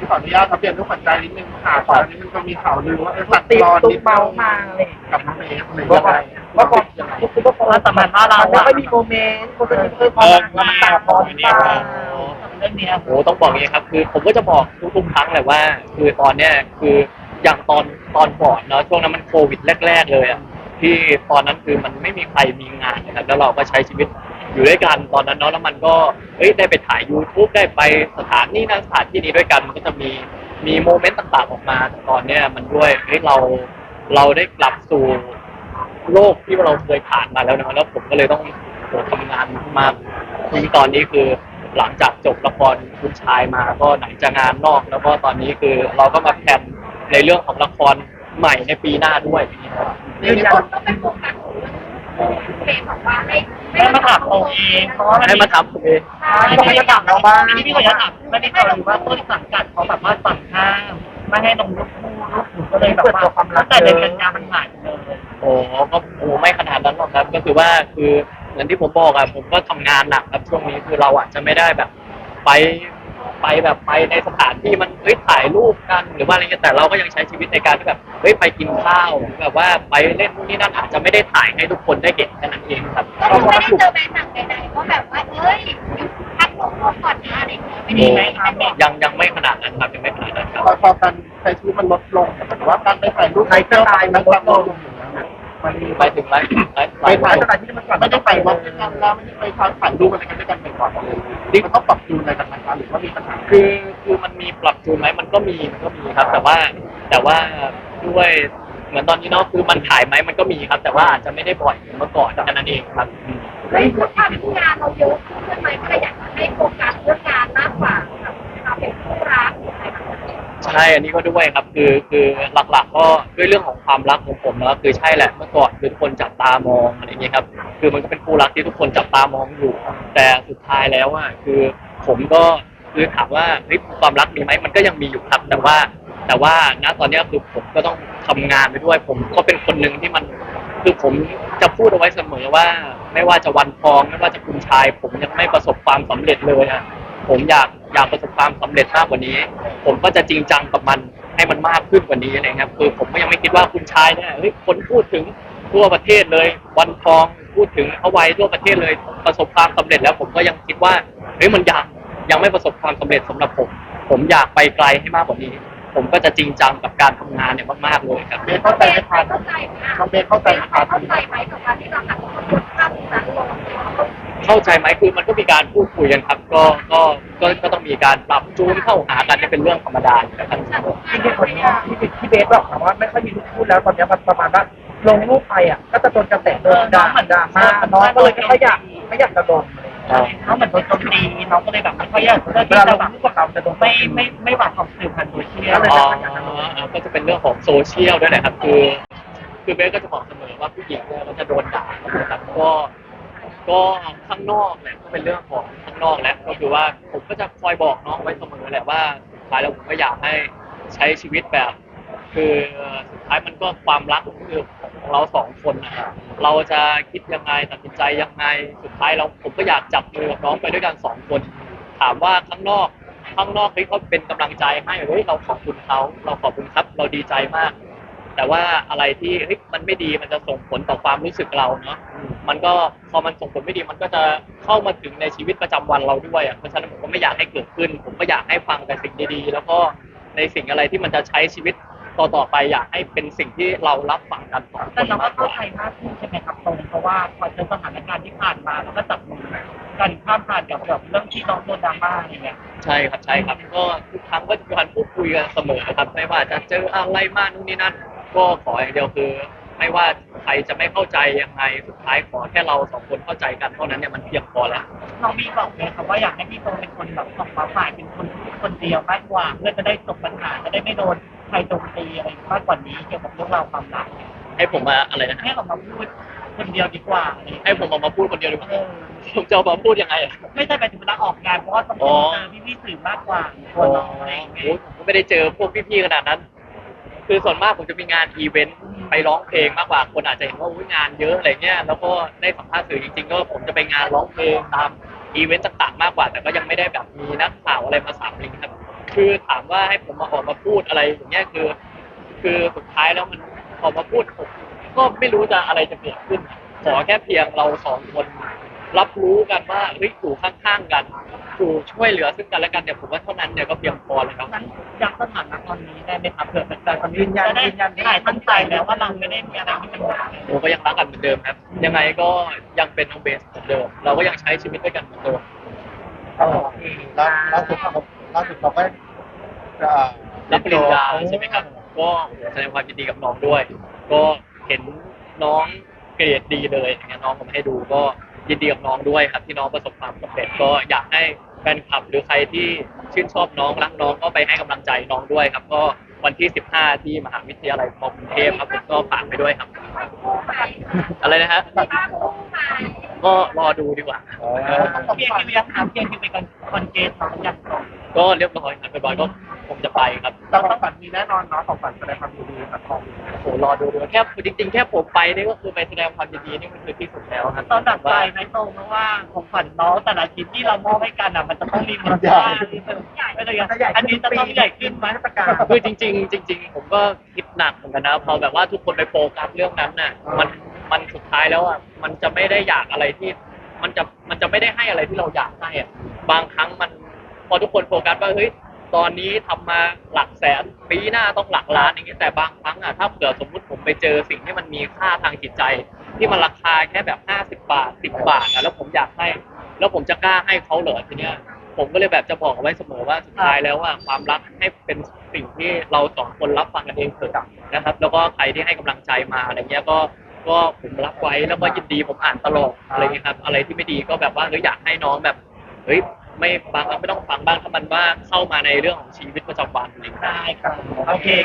ที่ขออนุญาตครับเปลี่ยนเรื่องขวัญใจนิดนึงค่ะก่อนอันนี้มันก็มีข่าวลือว่าเออตัดติดตอนตุ๊นิกดเมานึงมาอะไรอย่างเงี้ยกับน้องเมย์อะไรว่ายังไงว่าพอคุณก็พอสมานว่าเราไม่ค่อยมีโมเมนต์คนจะมีเออพอมันมันต่างพอหรือเปล่าเรื่องเนี้ยโอ้ต้องบอกอย่างนี้ครับ คือผมก็จะบอกทุกๆครั้งแหละว่า คือตอนเนี้ยคืออย่างตอนตอนก่อนเนาะช่วงนั้นมันโควิดแรก ๆ เลยอะที่ตอนนั้นคือมันไม่มีใครมีงานนะครับแล้วเราก็ใช้ชีวิต อยู่ด้วยกันตอนนั้นเนาะแล้วมันก็เอ้ยได้ไปถ่าย YouTube ได้ไปสถานที่นั้นสถานที่นี้ด้วยกันมันก็จะมีมีโมเมนต์ต่างๆออกมาแต่ตอนเนี้ยมันด้วยเฮ้ยเราเราได้กลับสู่โลกที่เราเคยผ่านมาแล้วนะแล้วผมก็เลยต้องโหทำงานมากที่งตอนนี้คือหลังจากจบละครคุณชายมาก็ไหนจะงานนอกแล้วก็ตอนนี้คือเราก็มาแพลนในเรื่องของละครใหม่ในปีหน้าด้วยอย่างนี้ครับ ยืนยันก็เป็นโฟกัสเฟย์บอกว่าให้ไม่มาถามเราเองเพราะว่ามันให้มาทำผมเองไม่ต้องมาถามเราบ้างนี่พี่ขออนุญาตถามไม่ได้ข่าวหรือว่าต้นสังกัดเขาแบบว่าสั่งห้ามไม่ให้ลงรูปคู่รูปหนูก็เลยแบบว่าตั้งแต่เดือนกันยามันหายไปเลยโอ้ก็โอ้ไม่ขนาดนั้นหรอกครับ ก็คือว่าคือเหมือนที่ผมบอกอะผมก็ทำงานหนักครับช่วงนี้คือเราอาจจะไม่ได้แบบไป ไปแบบไปในสถานที่มันเฮ้ยถ่ายรูปกัน หรือว่าอะไรเงี้ยแต่เราก็ยังใช้ชีวิตในการที่แบบเฮ้ยไปกินข้าวหรือแบบว่าไปเล่นนู่นนี่นั่นอาจจะไม่ได้ถ่ายให้ทุกคนได้เห็นแค่นั้นเองครับก็คือไม่ได้เจอแบรนด์สั่งใดๆว่าแบบว่าเอ้ยพักลงก่อนนะอะไรอย่างเงี้ยไม่ได้ไหมคะยังยังไม่ขนาดนั้นครับยังไม่ขนาดนั้นครับพอพอการใช้ชีวิตมันลดลงแต่ว่าการไปถ่ายรูปไลฟ์สไตล์มันลดลง มันมีไปถึงไลฟ์ไลฟ์ไปถ่ายสไตล์ที่มันก่อนไม่ได้ไปวอล์กด้วยกันแล้วไม่ได้ไปถ่ายรูปอะไรกันด้วยกันบ่อยๆเลยมันต้องปรับจูนอะไรกันไหมครับหรือว่ามีปัญหาคือคือมันมีปรับจูนไหมมันก็มีมันก็มีครับ แต่ว่าแต่ว่าด้วยเหมือนตอนนี้เนาะคือมันถ่ายไหมมันก็มีครับ แต่ว่าอาจจะไม่ได้บ่อยเหมือนเมื่อก่อนแค่นั้นเองครับอืมในส่วนที่งานเราเยอะขึ้นไหมก็เลยอยากให้โฟกัสเรื่องงานมากกว่าเป็นคู่รักอะไรแบบนี้ ใช่อันนี้ก็ด้วยครับ คือคือหลักๆ ก็ด้วยเรื่องของความรักของผมนะคือใช่แหละเมื่อก่อนคือทุกคนจับตามองอะไรอย่างเงี้ยครับ คือมันก็เป็นคู่รักที่ทุกคนจับตามองอยู่ แต่สุดท้ายแล้วอะคือผมก็คือถามว่าเฮ้ยความรักมีไหมมันก็ยังมีอยู่ครับ แต่ว่า แต่ว่าณตอนเนี้ยคือผมก็ต้องทำงานไปด้วย ผมก็เป็นคนหนึ่งที่มัน คือผมจะพูดเอาไว้เสมอว่า ไม่ว่าจะวันทองไม่ว่าจะคุณชาย ผมยังไม่ประสบความสำเร็จเลยอะผมอยาก อยากประสบความสำเร็จมากกว่านี้ ผมก็จะจริงจังกับมันให้มันมากขึ้นกว่านี้อะไรเงี้ยคือผมก็ยังไม่คิดว่าคุณชายเนี่ยเฮ้ยคนพูดถึงทั่วประเทศเลยวันทองพูดถึงเอาไว้ทั่วประเทศเลยประสบความสำเร็จแล้วผมก็ยังคิดว่าเฮ้ยมันยังยังไม่ประสบความสำเร็จสำหรับผม ผมอยากไปไกลให้มากกว่านี้ ผมก็จะจริงจังกับการทำงานเนี่ยมากๆเลยครับเบสเข้าใจไหมครับเข้าใจไหมน้องเบสเข้าใจไหมครับเข้าใจไหมกับการที่เราหักลดภาพนั้นลงเข้าใจไหมคือมันก็มีการพูดคุยกันครับ ก็ก็ ก็ก็ต้องมีการปรับจูนเข้าหากันนี่เป็นเรื่องธรรมดาอยู่แล้วครับที่เป็นคนที่ที่ที่เบสบอกว่าไม่ค่อยมีลูกพูดแล้วตอนนี้มันประมาณว่าลงรูปไปอะก็จะโดนกระแสโดนด่าด่ามาน้องก็เลยไม่ค่อยอยากไม่อยากจะลงเขาเหมือนโดนโจมตีน้องก็เลยแบบไม่ค่อยอยากเลือกที่จะแบบพวกเราจะโดนไม่ไม่ไม่หวังของสื่อผ่านโซเชียลอ๋อก็จะเป็นเรื่องของโซเชียลด้วยแหละครับคือ คือเบสก็จะบอกเสมอว่าผู้หญิงเนี่ยก็จะโดนด่านะครับก็ ก็ข้างนอกแหละก็เป็นเรื่องของข้างนอกแหละก็คือว่าผมก็จะคอยบอกน้องไว้เสมอแหละว่าสุดท้ายแล้วผมก็อยากให้ใช้ชีวิตแบบ คือสุดท้ายมันก็ความรักคือของเราสองคนนะครับเราจะคิดยังไงตัดสินใจยังไงสุดท้ายเราผมก็อยากจับมือกับน้องไปด้วยกันสองคน ถามว่าข้างนอกข้างนอกเฮ้ยเขาเป็นกำลังใจให้เฮ้ยเราขอบคุณเขาเราขอบคุณครับ เราดีใจมาก แต่ว่าอะไรที่เฮ้ยมันไม่ดีมันจะส่งผลต่อความรู้สึกเราเนาะมันก็พอมันส่งผลไม่ดีมันก็จะเข้ามาถึงในชีวิตประจำวันเราด้วยอะเพราะฉะนั้นผมก็ไม่อยากให้เกิดขึ้น ผมก็อยากให้ฟังแต่สิ่งดีๆ แล้วก็ในสิ่งอะไรที่มันจะใช้ชีวิตต่อๆไปอยากให้เป็นสิ่งที่เรารับฟังกันสองคแต่นเราก็มากกเข้าว่าใจมากขึ้นใช่ไหมครับตรงเพราะว่าพอเจอสถานการณ์ที่ผ่านมาแล้วก็จับมือกันข้ามผ่านกับแบบเรื่องที่น้องโดนดราม่าอะไรเงี้ยใช่ครับใช่ครับก็ทุกครั้งก็จะมีการพูดคุยกันเสมอครับไม่ว่าจะเจออะไรมากนู่นนี่นั่น ก็ขออย่างเดียวคือ ไม่ว่าใครจะไม่เข้าใจยังไงสุดท้ายขอแค่เราสองคนเข้าใจกันเท่านั้นเนี่ยมันเพียงพอแล้วน้องมีบอกเลยครับว่าอยากให้พี่โตเป็นคนแบบส่งมาฝ่ายเป็นคนพูดคนเดียวมากกว่าเพื่อจะได้จบปัญหาจะได้ไม่โดนใครโจมตีอะไรมากกว่านี้เกี่ยวกับเรื่องราวความรักเนี่ยให้ผมมาอะไรนะให้ออกมาพูดคนเดียวดีกว่าอะไรอย่างให้เงี้ยผมออกมาพูดคนเดียวดีกว่าเออผมจะเอามาพูดยังไงอะไม่ใช่ไปถึงเวลาออกงานเพราะว่าต้องเจอพี่พี่ๆสื่อมากกว่าตัวน้องอะไรอย่างเงี้โอ้ยยผมก็ไม่ได้เจอพวกพี่ๆขนาดนั้น คือส่วนมากผมจะมีงานอีเวนต์ไปร้องเพลงมากกว่าคนอาจจะเห็นว่าอุ๊ยงานเยอะอะไรเงี้ยแล้วก็ได้สัมภาษณ์สื่อจริงๆก็ผมจะไปงานร้องเพลงตามอีเวนต์ต่างๆ มากกว่า แต่ก็ยังไม่ได้แบบมีนักข่าวอะไรมาสามลิงครับคือถามว่าให้ผมมาออกมาพูดอะไรอย่างเงี้ยคือ คือสุดท้ายแล้วมันออกมาพูดผมก็ไม่รู้จะอะไรจะเกิดขึ้นขอแค่เพียงเราสองคนรับรู้กันว่าเฮ้ยอยู่ข้างๆกัน อยู่ช่วยเหลือซึ่งกันและกันเนี่ยผมว่าเท่านั้นเนี่ยก็เพียงพอเลยครับนั้นย้ำสถานะตอนนี้ได้ไหมครับเผื่อเป็นการยืนยันยืนยันได้ตั้งใจแล้วว่าเราไม่ได้มีอะไรที่เป็นแบบผมก็ยังรักกันเหมือนเดิมครับ ยังไงก็ยังเป็นน้องเบสเหมือนเดิม เราก็ยังใช้ชีวิตด้วยกันเหมือนเดิมล่าล่าสุดเราล่าสุดเราก็เอ่อรับปริญญาใช่ไหมครับ ก็แสดงความยินดีกับน้องด้วย ก็เห็นน้องเกรดดีเลยอย่างเงี้ยน้องผมให้ดูก็ยินดีกับน้องด้วยครับที่น้องประสบความสำเร็จก็อยากให้ แฟนคลับหรือใครที่ชื่นชอบน้องรักน้องก็ไปให้กำลังใจน้องด้วยครับ ก็วันที่ 15 ที่มหาวิทยาลัยมอกรุงเทพครับผมก็ฝากไปด้วยครับคู่ไปอะไรนะฮะภาพคู่ไปก็รอดูดีกว่า เพียงคิวยังถามเพียงคิวเป็นคนคอนเกตน้องยังก่อนก็เรียบร้อยครับเรียบร้อยก็คงจะไปครับแต่ของฝัน มีแน่นอนเนาะของฝันแสดงความยินดีกับของโอ้โหรอดูดูแค่จริงๆแค่ผมไปนี่ก็คือไปแสดงความยินดีนี่มันคือที่สุดแล้วครับตอนดับใจไหมตรงเพราะว่าของขวัญน้องแต่ละชิ้นที่เรามอบให้กันอะมันจะต้องมีมูลค่าไม่ได้อันนี้จะต้องใหญ่ขึ้นไหมมาตรการคือจริง ๆ จริง ๆ ผมก็คิดหนักเหมือนกันนะพอแบบว่าทุกคนไปโฟกัสเรื่องนั้นน่ะมันมันสุดท้ายแล้วอะมันจะไม่ได้อยากอะไรที่ มันจะมันจะไม่ได้ให้อะไรที่เราอยากให้อะบางครั้งมันพอทุกคนโฟกัสว่าเฮ้ย ตอนนี้ทำมาหลักแสนปีหน้าต้องหลักล้านอย่างเงี้ยแต่บางครั้งอะถ้าเผื่อสมมุติผมไปเจอสิ่งที่มันมีค่าทางจิตใจ ที่มันราคาแค่แบบห้าสิบบาทสิบบาทอะแล้วผมอยากให้ แล้วผมจะกล้าให้เขาเหรอทีเนี้ยผมก็เลยแบบจะบอกเอาไว้เสมอว่าสุดท้ายแล้วว่าความรักให้เป็นสิ่งที่เราสองคนรับฟังกันเองเถอะนะครับ แล้วก็ใครที่ให้กำลังใจมาอะไรเงี้ยก็ก็ผมรับไว้แล้วก็ยินดีผมอ่านตลอดอะไรเงี้ยครับอะไรที่ไม่ดีก็แบบว่าเฮ้ยอยากให้น้องแบบเฮ้ย ไม่บางครั้งไม่ต้องฟังบ้างถ้ามันว่าเข้ามาในเรื่องของชีวิตประจำวันอะไรเงี้ย ได้ครับ โอเค